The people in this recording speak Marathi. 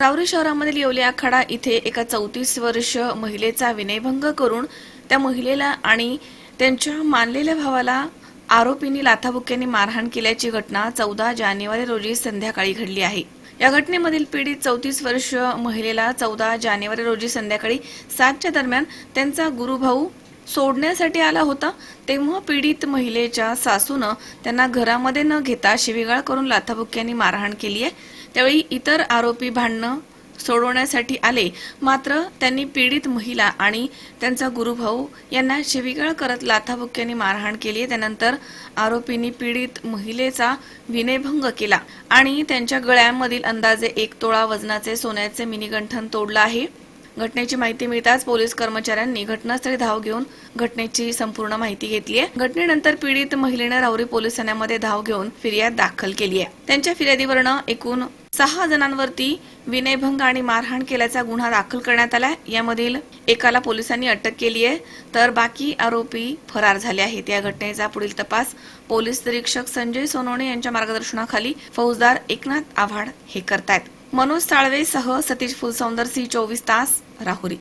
रावरी शहरामधील येवल्या आखाडा इथे एका चौतीस वर्ष महिलेचा विनयभंग करून त्या महिलेला आणि त्यांच्या मानलेल्या भावाला आरोपींनी लाथाबुक्क्यांनी मारहाण केल्याची घटना चौदा जानेवारी रोजी संध्याकाळी घडली आहे. या घटनेमधील पीडित चौतीस वर्ष महिलेला चौदा जानेवारी रोजी संध्याकाळी सातच्या दरम्यान त्यांचा गुरुभाऊ सोडण्यासाठी आला होता तेव्हा पीडित महिलेच्या सासूनं त्यांना घरामध्ये न घेता शिवीगाळ करून लाथाबुक्क्यांनी मारहाण केली आहे. त्यावेळी इतर आरोपी भांडणं सोडवण्यासाठी आले. मात्र त्यांनी पीडित महिला आणि त्यांचा गुरुभाऊ यांना शिवीगाळ करत लाथाबुक्क्यांनी मारहाण केली आहे. त्यानंतर आरोपींनी पीडित महिलेचा विनयभंग केला आणि त्यांच्या गळ्यांमधील अंदाजे एक तोळा वजनाचे सोन्याचे मिनीगंठन तोडलं आहे. घटनेची माहिती मिळताच पोलीस कर्मचाऱ्यांनी घटनास्थळी धाव घेऊन घटनेची संपूर्ण माहिती घेतली आहे. घटनेनंतर पीडित महिलेनं राहुरी पोलीस ठाण्यामध्ये धाव घेऊन फिर्याद दाखल केली आहे. त्यांच्या फिर्यादीवरनं एकूण सहा जणांवरती विनयभंग आणि मारहाण केल्याचा गुन्हा दाखल करण्यात आला यामधील एकाला पोलिसांनी अटक केली आहे. तर बाकी आरोपी फरार झाले आहेत. या घटनेचा पुढील तपास पोलीस निरीक्षक संजय सोनवणे यांच्या मार्गदर्शनाखाली फौजदार एकनाथ आव्हाड हे करतायत. मनोज साळवे सह सतीश फुलसौंदर सी चोवीस तास राहुरी.